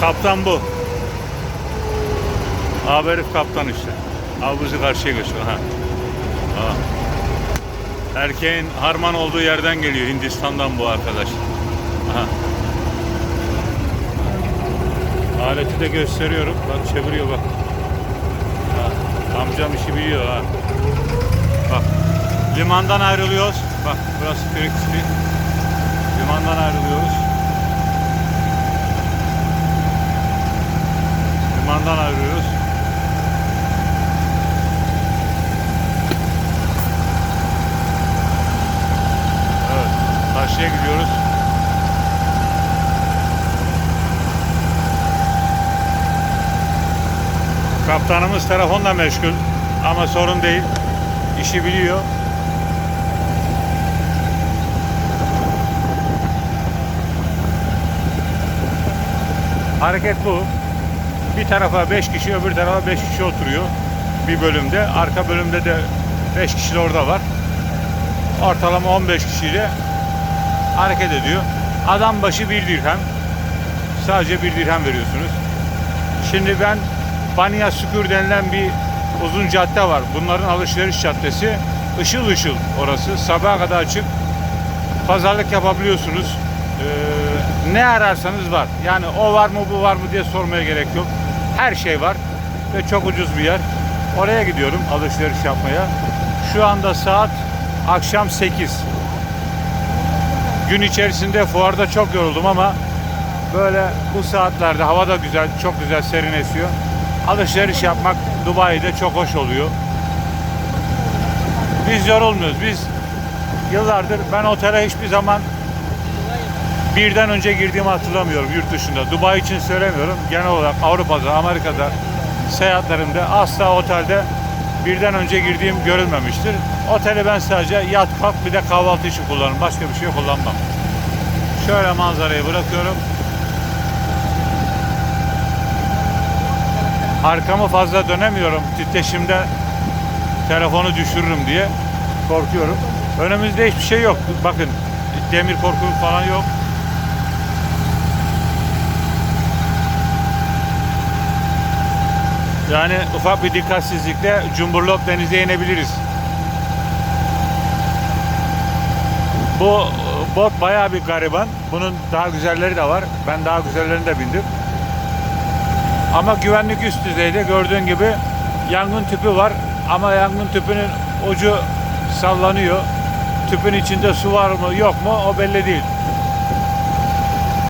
Kaptan bu. Abi kaptan işte. Abi karşıya götürüyor. Ha. Ha. Erkeğin harman olduğu yerden geliyor. Hindistan'dan bu arkadaş. Aha. Aleti de gösteriyorum. Bak çeviriyor bak. Ha. Amcam işi biliyor ha. Bak. Limandan ayrılıyoruz. Bak burası Kırıkçı. Limandan ayrılıyoruz. Ayrılıyoruz. Evet. Karşıya gidiyoruz. Kaptanımız telefonla meşgul ama sorun değil. İşi biliyor. Hareket bu. Bir tarafa 5 kişi, öbür tarafa 5 kişi oturuyor. Bir bölümde. Arka bölümde de 5 kişi de orada var. Ortalama 15 kişiyle hareket ediyor. Adam başı bir dirhem. Sadece bir dirhem veriyorsunuz. Şimdi ben Banya Sükür denilen bir uzun cadde var. Bunların alışveriş caddesi. Işıl ışıl orası. Sabaha kadar açık. Pazarlık yapabiliyorsunuz. Ee, ne ararsanız var. Yani o var mı bu var mı diye sormaya gerek yok. Her şey var. Ve çok ucuz bir yer. Oraya gidiyorum alışveriş yapmaya. Şu anda saat akşam 8. Gün içerisinde fuarda çok yoruldum ama böyle bu saatlerde hava da güzel, çok güzel serin esiyor. Alışveriş yapmak Dubai'de çok hoş oluyor. Biz yorulmuyoruz. Biz yıllardır ben otele hiçbir zaman birden önce girdiğimi hatırlamıyorum yurt dışında. Dubai için söylemiyorum. Genel olarak Avrupa'da, Amerika'da seyahatlerimde asla otelde birden önce girdiğim görülmemiştir. Oteli ben sadece yat kalk bir de kahvaltı için kullanırım. Başka bir şey kullanmam. Şöyle manzarayı bırakıyorum. Arkamı fazla dönemiyorum. Titreşimde telefonu düşürürüm diye korkuyorum. Önümüzde hiçbir şey yok. Bakın demir korku falan yok. Yani ufak bir dikkatsizlikle Cumburlop denize inebiliriz. Bu bot bayağı bir gariban. Bunun daha güzelleri de var. Ben daha güzellerini de bindim. Ama güvenlik üst düzeyde gördüğün gibi yangın tüpü var. Ama yangın tüpünün ucu sallanıyor. Tüpün içinde su var mı yok mu o belli değil.